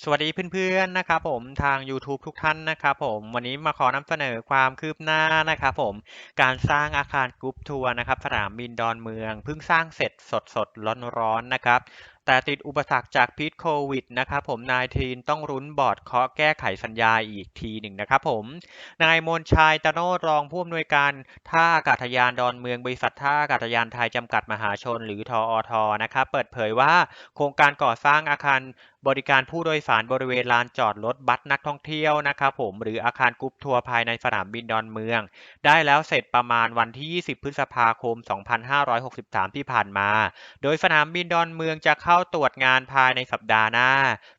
สวัสดีเพื่อนๆนะครับผมทาง YouTube ทุกท่านนะครับผมวันนี้มาขอนำเสนอความคืบหน้านะครับผมการสร้างอาคารกรุ๊ปทัวร์นะครับสนามบินดอนเมืองเพิ่งสร้างเสร็จสดๆร้อนๆนะครับแต่ติดอุปสรรคจากพิษโควิดนะครับผมนายทีนต้องรุ้นบอร์ดเคาะแก้ไขสัญญาอีกทีหนึ่งนะครับผมนายมนชัยตะโนดรองผู้อำนวยการท่าอากาศยานดอนเมืองบริษัทท่าอากาศยานไทยจำกัดมหาชนหรือทออทนะครับเปิดเผยว่าโครงการก่อสร้างอาคาร บริการผู้โดยสารบริเวณลานจอดรถบัสนักท่องเที่ยวนะครับผมหรืออาคารกรุ๊ปทัวร์ภายในสนามบินดอนเมือง ได้แล้วเสร็จประมาณวันที่ 20 พฤษภาคม 2563 ที่ผ่านมา โดยสนามบินดอนเมืองจะเข้าตรวจงานภายในสัปดาห์หน้า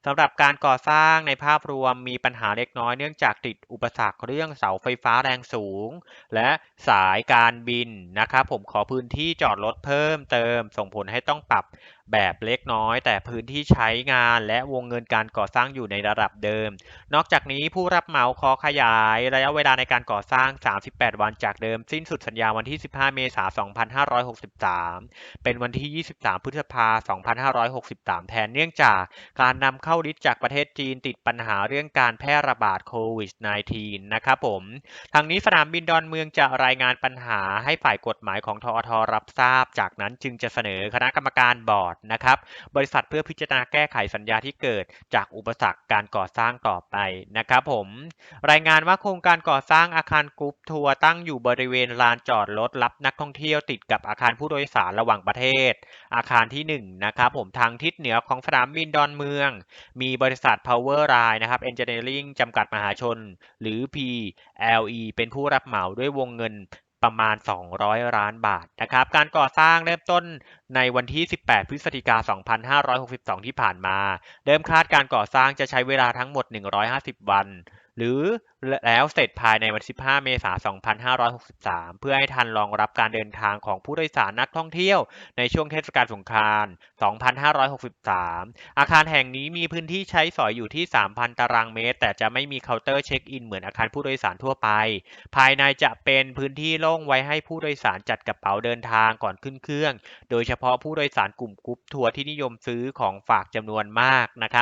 สำหรับการก่อสร้างในภาพรวมมีปัญหาเล็กน้อยเนื่องจากติดอุปสรรคเรื่องเสาไฟฟ้าแรงสูง และสายการบินนะครับผมขอพื้นที่จอดรถเพิ่มเติม ส่งผลให้ต้องปรับแบบเล็กน้อย แต่พื้นที่ใช้งานและและวงเงินการก่อสร้างอยู่ในระดับเดิม นอกจากนี้ผู้รับเหมาขอขยายระยะเวลาในการก่อสร้าง 38 วันจากเดิม สิ้นสุดสัญญาวันที่ 15 เมษายน 2563 เป็นวันที่ 23 พฤษภาคม 2563 แทนเนื่องจากการนำเข้าลิตจากประเทศจีนติดปัญหาเรื่องการแพร่ระบาดโควิด -19 นะครับผม ทางนี้สนามบินดอนเมืองจะรายงานปัญหาให้ฝ่ายกฎหมายของทอทรับทราบ จากนั้นจึงจะเสนอคณะกรรมการบอร์ดนะครับบริษัทเพื่อพิจารณาแก้ไขสัญญาที่เกิดจากอุปสรรคการก่อสร้างต่อไปนะครับผม รายงานว่าโครงการก่อสร้างอาคารกรุ๊ปทัวร์ตั้งอยู่บริเวณลานจอดรถรับนักท่องเที่ยวติดกับอาคารผู้โดยสารระหว่างประเทศ อาคารที่1นะครับผมทางทิศเหนือของสนามบินดอนเมือง มีบริษัท Power Line นะครับ Engineering จำกัดมหาชน หรือ PLE เป็นผู้รับเหมาด้วยวงเงิน ประมาณ 200 ล้านบาทนะครับ การก่อสร้างเริ่มต้นในวันที่ 18 พฤศจิกา 2562 ที่ผ่านมา เดิมคาดการก่อสร้างจะใช้เวลาทั้งหมด 150 วัน หรือแล้วเสร็จภายในวันที่15 เมษายน 2563 เพื่อให้ทันรองรับการเดินทางของผู้โดยสารนักท่องเที่ยวในช่วงเทศกาลสงกรานต์ 2563 อาคารแห่งนี้มีพื้นที่ใช้สอยอยู่ที่ 3,000 ตารางเมตร แต่จะไม่มีเคาน์เตอร์เช็คอินเหมือนอาคารผู้โดยสารทั่วไป ภายในจะเป็นพื้นที่โล่งไว้ให้ผู้โดยสารจัดกระเป๋าเดินทางก่อนขึ้นเครื่อง โดยเฉพาะผู้โดยสารกลุ่มกรุ๊ปทัวร์ที่นิยมซื้อของฝากจำนวนมากนะครับ